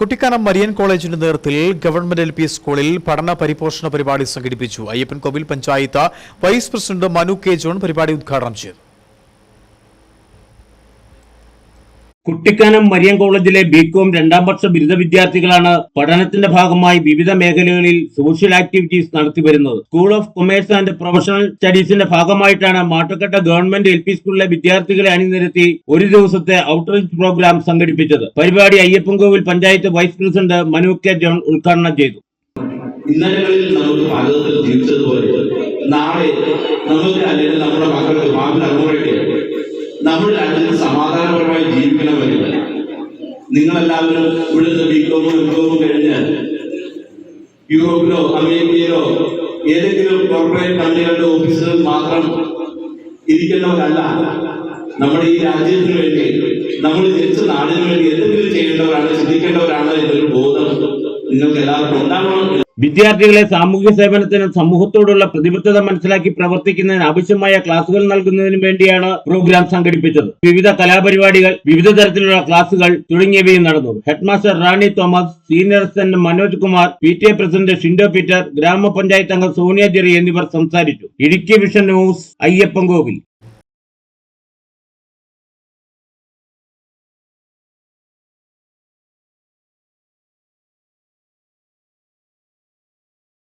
Kuttikkanam Marian കോളേജിന്റെ നേതൃത്വത്തിൽ government L P സ്കൂളിൽ പഠന പരിപോഷണ പരിപാടി സംഘടിപ്പിച്ചു. Ayyappankovil panchayat vice president Manu K John പരിപാടി ഉദ്ഘാടനം ചെയ്തു. കുട്ടിക്കാനം മരിയം കോളേജിലെ ബികോം രണ്ടാം വർഷ ബിരുദ വിദ്യാർത്ഥികളാണ് പഠനത്തിന്റെ ഭാഗമായി വിവിധ മേഖലകളിൽ social activities നടത്തിവരുന്നത് school of commerce and professional സ്റ്റഡീസിന്റെ ഭാഗമായിട്ടാണ് മാട്ടുക്കട്ട ഗവൺമെന്റ് എൽ പി സ്കൂളിലെ വിദ്യാർത്ഥികളെ അണിനിരത്തി ഒരു ദിവസത്തെ ഔട്ട്റീച്ച് പ്രോഗ്രാം സംഘടിപ്പിച്ചത്. പരിപാടി Ayyappankovil panchayat vice president Manu K John ഉദ്ഘാടനം ചെയ്തു. ഇന്നലകളിൽ നമുക്ക് ജീവിച്ചതുപോലെ നാളെ നമുക്ക് അല്ലെങ്കിൽ നമ്മുടെ മക്കൾക്ക് നമ്മുടെ രാജ്യത്ത് സമാധാനപരമായി ജീവിക്കണമെങ്കിൽ നിങ്ങളെല്ലാവരും ഇവിടുത്തെ ബികോമും എംകോമും കഴിഞ്ഞ് യൂറോപ്പിലോ അമേരിക്കയിലോ ഏതെങ്കിലും കോർപ്പറേറ്റ് കമ്പനികളുടെ ഓഫീസുകളിൽ മാത്രം ഇരിക്കുന്നവരല്ല. നമ്മുടെ ഈ രാജ്യത്തിന് വേണ്ടി നമ്മൾ ജനിച്ച നാടിന് വേണ്ടി എന്തെങ്കിലും ചെയ്യേണ്ടവരാണ് ചിന്തിക്കേണ്ടവരാണ് എന്നൊരു ബോധം വിദ്യാർത്ഥികളെ സാമൂഹ്യ സേവനത്തിനും സമൂഹത്തോടുള്ള പ്രതിബദ്ധത മനസ്സിലാക്കി പ്രവർത്തിക്കുന്നതിന് ആവശ്യമായ ക്ലാസുകൾ നൽകുന്നതിനു വേണ്ടിയാണ് പ്രോഗ്രാം സംഘടിപ്പിച്ചത്. വിവിധ കലാപരിപാടികൾ വിവിധ തരത്തിലുള്ള ക്ലാസുകൾ തുടങ്ങിയവയും നടന്നു. Headmaster Rani Thomas senior assistant Manoj Kumar P T A president Shindo Peter ഗ്രാമപഞ്ചായത്ത് അംഗം സോണിയ ജെറി എന്നിവർ സംസാരിച്ചു. Idukki vision news Ayyappankovil.